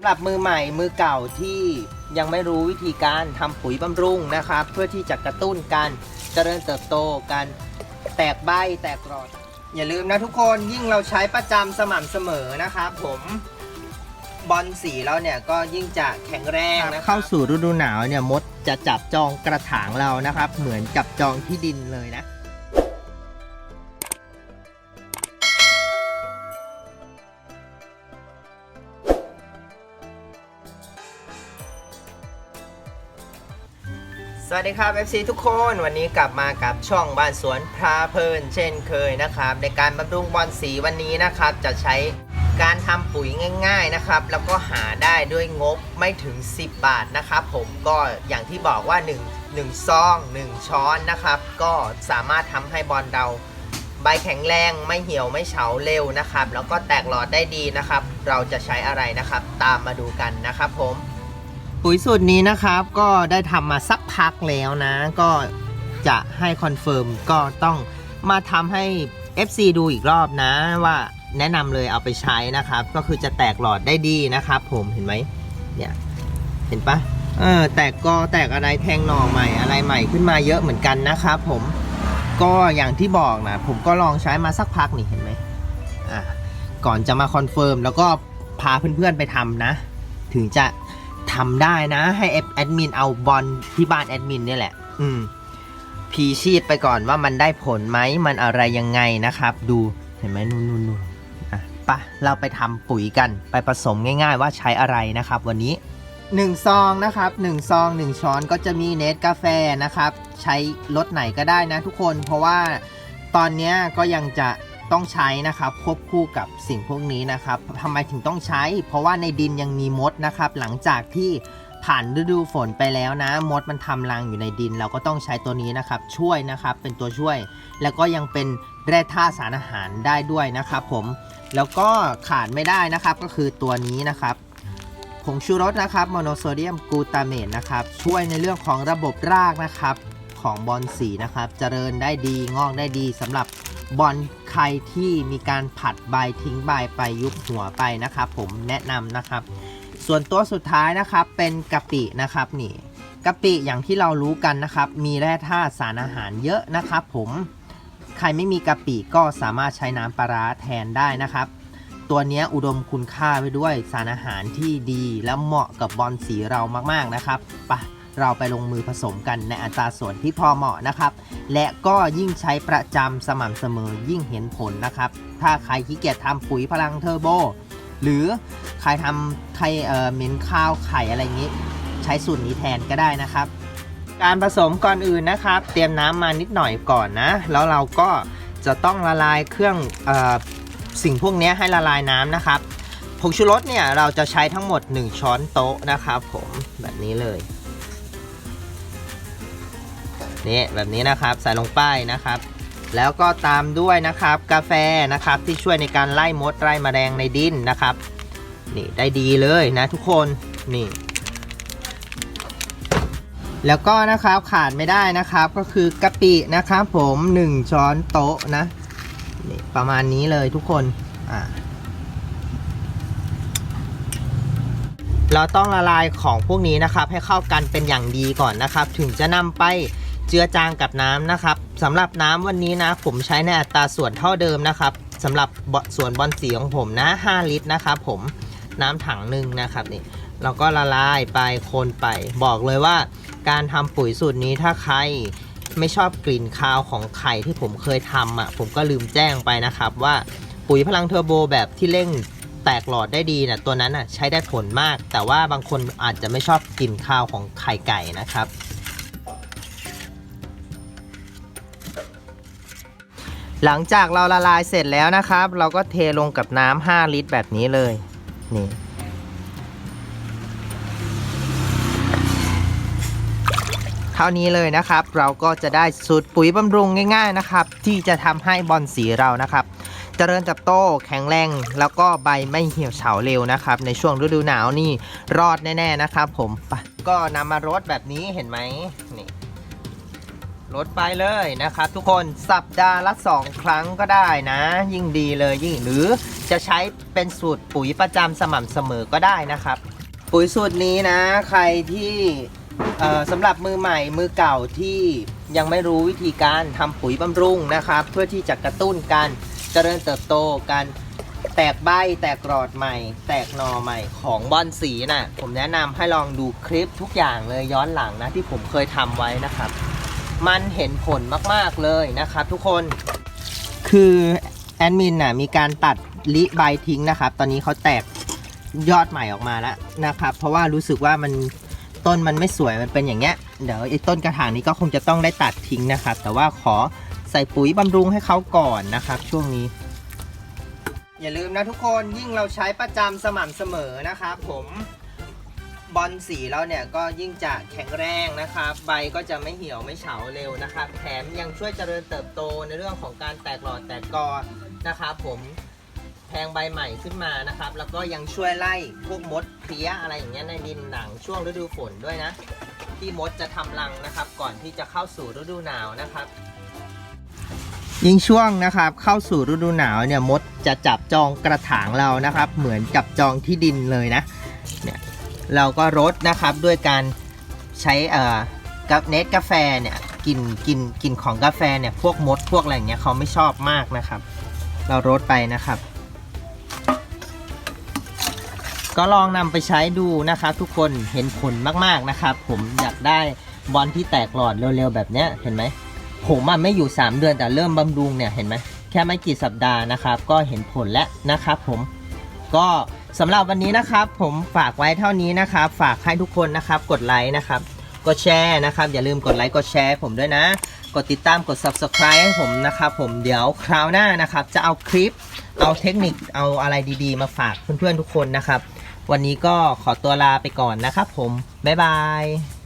สำหรับมือใหม่มือเก่าที่ยังไม่รู้วิธีการทำปุ๋ยบำรุงนะครับ เพื่อที่จะกระตุ้นการเจริญเติบโตการแตกใบแตกกรอด อย่าลืมนะทุกคนยิ่งเราใช้ประจำสม่ำเสมอนะครับผมบอลสีเราเนี่ยก็ยิ่งจะแข็งแรงนะเข้าสู่ฤดูหนาวเนี่ยมดจะจับจองกระถางเรานะครับ เหมือนจับจองที่ดินเลยนะ สวัสดีครับ FC ทุกคนวันนี้กลับมากับช่องบ้านสวนพาเพลิน เช่นเคยนะครับ ในการบำรุงบอลสีวันนี้นะครับ จะใช้การทำปุ๋ยง่าย ๆนะครับ แล้วก็หาได้ด้วยงบไม่ถึง 10 บาทนะครับ ผมก็อย่างที่บอกว่า 1 1ซอง 1 ช้อนนะครับ ก็สามารถทำให้บอลเราใบแข็งแรงไม่เหี่ยวไม่เฉาเร็วนะครับ แล้วก็แตกหลอดได้ดีนะครับ เราจะใช้อะไรนะครับ ตามมาดูกันนะครับผม ปุ๋ยสูตรนี้นะครับก็ได้ทำมาสักพักแล้วนะ ก็จะให้คอนเฟิร์มก็ต้องมาทำให้ FC ดูอีกรอบนะว่าแนะนำเลยเอาไปใช้นะครับ ก็คือจะแตกหลอดได้ดีนะครับผมเห็นไหมเนี่ยเห็นปะเออแตกกอแตกอะไรแทงหน่อใหม่อะไรใหม่ขึ้นมาเยอะเหมือนกันนะครับผมก็อย่างที่บอกนะผมก็ลองใช้มาสักพักนี่เห็นไหมอะก่อนจะมาคอนเฟิร์มแล้วก็พาเพื่อนๆไปทำนะ ถึงจะำได้นะ ให้แอดมินเอาบอลที่บ้านแอดมินเนี่ยแหละ อืมพีชีดไปก่อนว่ามันได้ผลไหมมันอะไรยังไงนะครับ ดูเห็นไหมนู่นนู่นนู่นอะปะเราไปทำปุ๋ยกันไปผสมง่าย ๆ ว่าใช้อะไรนะครับ วันนี้1ซองนะครับ1ซอง 1 ช้อนก็จะมีเนสกาแฟนะครับ ใช้รสไหนก็ได้นะทุกคน เพราะว่าตอนเนี้ยก็ยังจะ ต้องใช้นะครับควบคู่กับสิ่งพวกนี้นะครับทำไมถึงต้องใช้ เพราะว่าในดินยังมีมดนะครับหลังจากที่ผ่านฤดูฝนไปแล้วนะ มดมันทำรังอยู่ในดิน เราก็ต้องใช้ตัวนี้นะครับช่วยนะครับเป็นตัวช่วย แล้วก็ยังเป็นแร่ธาตุสารอาหารได้ด้วยนะครับผมแล้วก็ขาดไม่ได้นะครับก็คือตัวนี้นะครับผงชูรสนะครับโมโนโซเดียมกลูตาเมตนะครับช่วยในเรื่องของระบบรากนะครับของบอลสีนะครับเจริญได้ดีงอกได้ดีสำหรับ บอลใครที่มีการผัดใบทิ้งใบไปยุบหัวไปนะครับผมแนะนำนะครับ ส่วนตัวสุดท้ายนะครับเป็นกะปินะครับนี่กะปิอย่างที่เรารู้กันนะครับ มีแร่ธาตุสารอาหารเยอะนะครับผมใครไม่มีกะปิก็สามารถใช้น้ำปลาร้าแทนได้นะครับ ตัวนี้อุดมคุณค่าไปด้วยสารอาหารที่ดีและเหมาะกับบอลสีเรามากๆนะครับไป เราไปลงมือผสมกันในอัตราส่วนที่พอเหมาะนะครับ และก็ยิ่งใช้ประจำสม่ำเสมอยิ่งเห็นผลนะครับ ถ้าใครขี้เกียจทำปุ๋ยพลังเทอร์โบ หรือใครทำใครเอ่เหม็นข้าวไข่อะไรอย่างนี้ ใช้สูตรนี้แทนก็ได้นะครับ การผสมก่อนอื่นนะครับ เตรียมน้ำมานิดหน่อยก่อนนะ แล้วเราก็จะต้องละลายเครื่องออสิ่งพวกนี้ให้ละลายน้ำนะครับผงชูรสเนี่ยเราจะใช้ทั้งหมด 1 ช้อนโต๊ะนะครับผมแบบนี้เลย นี่แบบนี้นะครับใส่ลงไปนะครับ แล้วก็ตามด้วยนะครับกาแฟนะครับที่ช่วยในการไล่มดไล่มแมลงในดินนะครับ นี่ได้ดีเลยนะทุกคนนี่แล้วก็นะครับขาดไม่ได้นะครับก็คือกะปินะครับผม 1 ช้อนโต๊ะนะนี่ประมาณนี้เลยทุกคนอ่าเราต้องละลายของพวกนี้นะครับ ให้เข้ากันเป็นอย่างดีก่อนนะครับ ถึงจะนำไป เจือจางกับน้ำนะครับสำหรับน้ำวันนี้นะผมใช้ในอัตราส่วนเท่าเดิมนะครับสำหรับส่วนบอลสีของผมนะ 5 ลิตรนะครับผมน้ำถังหนึ่งนะครับนี่เราก็ละลายไปคนไป บอกเลยว่า การทำปุ๋ยสูตรนี้ถ้าใครไม่ชอบกลิ่นคาวของไข่ที่ผมเคยทำอะผมก็ลืมแจ้งไปนะครับว่าปุ๋ยพลังเทอร์โบแบบที่เร่งแตกหลอดได้ดีนะตัวนั้นอะใช้ได้ผลมาก แต่ว่าบางคนอาจจะไม่ชอบกลิ่นคาวของไข่ไก่นะครับ หลังจากเราละลายเสร็จแล้วนะครับ เราก็เทลงกับน้ำ5ลิตรแบบนี้เลย นี่ เท่านี้เลยนะครับ เราก็จะได้สูตรปุ๋ยบำรุงง่ายๆนะครับ ที่จะทำให้บอลสีเรานะครับเจริญเติบโตแข็งแรง แล้วก็ใบไม่เหี่ยวเฉาเร็วนะครับ ในช่วงฤดูหนาวนี่รอดแน่ๆนะครับ ผมก็นำมารดแบบนี้เห็นไหมนี่ รดไปเลยนะครับทุกคนสัปดาห์ละ 2 ครั้งก็ได้นะ ยิ่งดีเลยยิ่งหรือจะใช้เป็นสูตรปุ๋ยประจำสม่ำเสมอก็ได้นะครับ ปุ๋ยสูตรนี้นะ ใครที่สำหรับมือใหม่มือเก่าที่ยังไม่รู้วิธีการทำปุ๋ยบำรุงนะครับ เพื่อที่จะกระตุ้นการเจริญเติบโตการแตกใบแตกกรอดใหม่ แตกหน่อใหม่ของบอนสีน่ะผมแนะนำให้ลองดูคลิปทุกอย่างเลยย้อนหลังนะที่ผมเคยทำไว้นะครับ มันเห็นผลมากๆเลยนะครับทุกคน คือแอดมินน่ะมีการตัดลิใบทิ้งนะครับ ตอนนี้เขาแตกยอดใหม่ออกมาแล้วนะครับ เพราะว่ารู้สึกว่ามันต้นมันไม่สวยมันเป็นอย่างเงี้ย เดี๋ยวไอ้ต้นกระถางนี้ก็คงจะต้องได้ตัดทิ้งนะครับ แต่ว่าขอใส่ปุ๋ยบำรุงให้เขาก่อนนะครับ ช่วงนี้ อย่าลืมนะทุกคนยิ่งเราใช้ประจำสม่ำเสมอนะครับ ผม บอลสีเราเนี่ยก็ยิ่งจะแข็งแรงนะครับ ใบก็จะไม่เหี่ยวไม่เฉาเร็วนะครับ แถมยังช่วยเจริญเติบโตในเรื่องของการแตกหลอดแตกกอนะครับผมแทงใบใหม่ขึ้นมานะครับ แล้วก็ยังช่วยไล่พวกมดเพลี้ยอะไรอย่างเงี้ยในดินหนังช่วงฤดูฝนด้วยนะ ที่มดจะทำรังนะครับ ก่อนที่จะเข้าสู่ฤดูหนาวนะครับ ยิ่งช่วงนะครับเข้าสู่ฤดูหนาวเนี่ยมดจะจับจองกระถางเรานะครับ เหมือนจับจองที่ดินเลยนะ เราก็รดนะครับด้วยการใช้เอ่อกับเนสกาแฟเนี่ยกลิ่นกลิ่นกลิ่นของกาแฟเนี่ยพวกมดพวกอะไรอย่างเงี้ยเขาไม่ชอบมากนะครับ เรารดไปนะครับ ก็ลองนำไปใช้ดูนะครับ ทุกคนเห็นผลมากๆนะครับ ผมอยากได้บอลที่แตกหลอดเร็วๆแบบเนี้ยเห็นไหมผมอะไม่อยู่ 3 เดือนแต่เริ่มบำรุงเนี่ยเห็นไหมแค่ไม่กี่สัปดาห์นะครับ ก็เห็นผลแล้วนะครับ ผมก็ สำหรับวันนี้นะครับ ผมฝากไว้เท่านี้นะครับ ฝากให้ทุกคนนะครับ กดไลค์นะครับ กดแชร์นะครับ อย่าลืมกดไลค์กดแชร์ผมด้วยนะ กดติดตามกด subscribe ให้ผมนะครับ ผมเดี๋ยวคราวหน้านะครับ จะเอาคลิป เอาเทคนิคเอาอะไรดีๆ มาฝากเพื่อนๆทุกคนนะครับ วันนี้ก็ขอตัวลาไปก่อนนะครับ ผมบ๊ายบาย